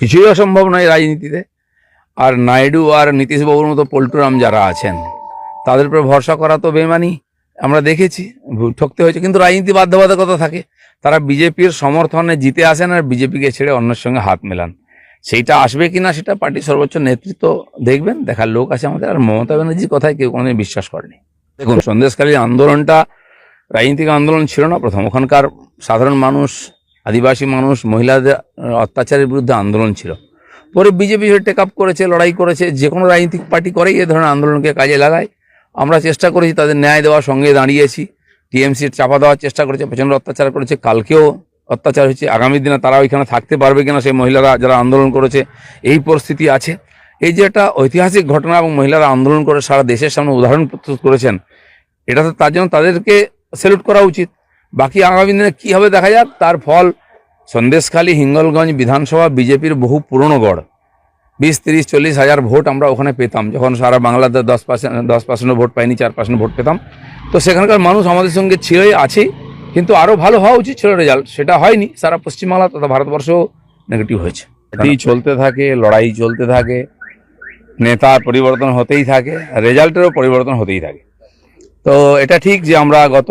কিছুই অসম্ভব নয় রাজনীতিতে। আর নাইডু আর নীতিশবাবুর মতো পল্টুরাম যারা আছেন, তাদের উপরে ভরসা করা তো বেমানি। আমরা দেখেছি, ঠকতে হয়েছে, কিন্তু রাজনীতি বাধ্যবাধকতা থাকে। তারা বিজেপির সমর্থনে জিতে আসেন আর বিজেপিকে ছেড়ে অন্যের সঙ্গে হাত মেলান। সেইটা আসবে কিনা সেটা পার্টির সর্বোচ্চ নেতৃত্ব দেখবেন, দেখার লোক আছে আমাদের। আর মমতা ব্যানার্জির কথায় কেউ কোনোদিন বিশ্বাস করেনি। দেখুন সন্দেশকালী আন্দোলনটা রাজনীতিক আন্দোলন ছিল না, প্রথম ওখানকার সাধারণ মানুষ আদিবাসী মানুষ, মহিলাদের অত্যাচারের বিরুদ্ধে আন্দোলন ছিল। পরে বিজেপি টেক আপ করেছে, লড়াই করেছে, যে কোনো রাজনৈতিক পার্টি করেই এ ধরনের আন্দোলনকে কাজে লাগায়। আমরা চেষ্টা করেছি তাদের ন্যায় দেওয়ার সঙ্গে দাঁড়িয়েছি। টিএমসি চাপা দেওয়ার চেষ্টা করেছে, প্রচণ্ড অত্যাচার করেছে, কালকেও অত্যাচার হয়েছে। আগামী দিনে তারা ওইখানে থাকতে পারবে কিনা সেই মহিলারা যারা আন্দোলন করেছে, এই পরিস্থিতি আছে। এই যে একটা ঐতিহাসিক ঘটনা এবং মহিলারা আন্দোলন করে সারা দেশের সামনে উদাহরণ প্রস্তুত করেছেন এটা তো তার জন্য তাদেরকে স্যালুট করা উচিত। বাকি আগামী দিনে কী হবে দেখা যাক। তার ফল সন্দেশখালী হিঙ্গলগঞ্জ বিধানসভা বিজেপির বহু পুরনো গড়। বিশ, তিরিশ, চল্লিশ হাজার ভোট আমরা ওখানে পেতাম। যখন সারা বাংলাতে দশ পার্সেন্ট দশ পার্সেন্ট ভোট পাইনি, চার পার্সেন্ট ভোট পেতাম। তো সেখানকার মানুষ আমাদের সঙ্গে ছিলই আছেই কিন্তু আরও ভালো হওয়া উচিত ছিল রেজাল্ট সেটা হয়নি। সারা পশ্চিমবাংলা তথা ভারতবর্ষও নেগেটিভ হয়েছে। এটি চলতে থাকে, লড়াই চলতে থাকে নেতার পরিবর্তন হতেই থাকে রেজাল্টেরও পরিবর্তন হতেই থাকে। তো এটা ঠিক যে আমরা গত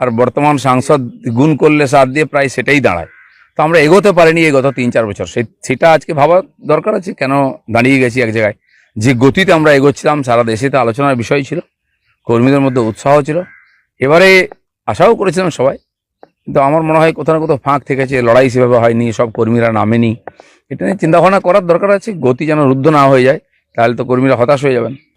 আর বর্তমান সাংসদ গুণ করলে সাত দিয়ে প্রায় সেটাই দাঁড়ায়। তো আমরা এগোতে পারিনি এই গত তিন চার বছর। সে সেটা আজকে ভাবা দরকার আছে, কেন দাঁড়িয়ে গেছি এক জায়গায়? যে গতিতে আমরা এগোচ্ছিলাম, সারা দেশে তো আলোচনার বিষয় ছিল, কর্মীদের মধ্যে উৎসাহ ছিল। এবারে আশাও করেছিলাম সবাই, কিন্তু আমার মনে হয় কোথাও না কোথাও ফাঁক থেকেছে, লড়াই সেভাবে হয়নি, সব কর্মীরা নামেনি। এটা নিয়ে চিন্তা ভাবনা করার দরকার আছে, গতি যেন রুদ্ধ না হয়ে যায়, তাহলে তো কর্মীরা হতাশ হয়ে যাবেন।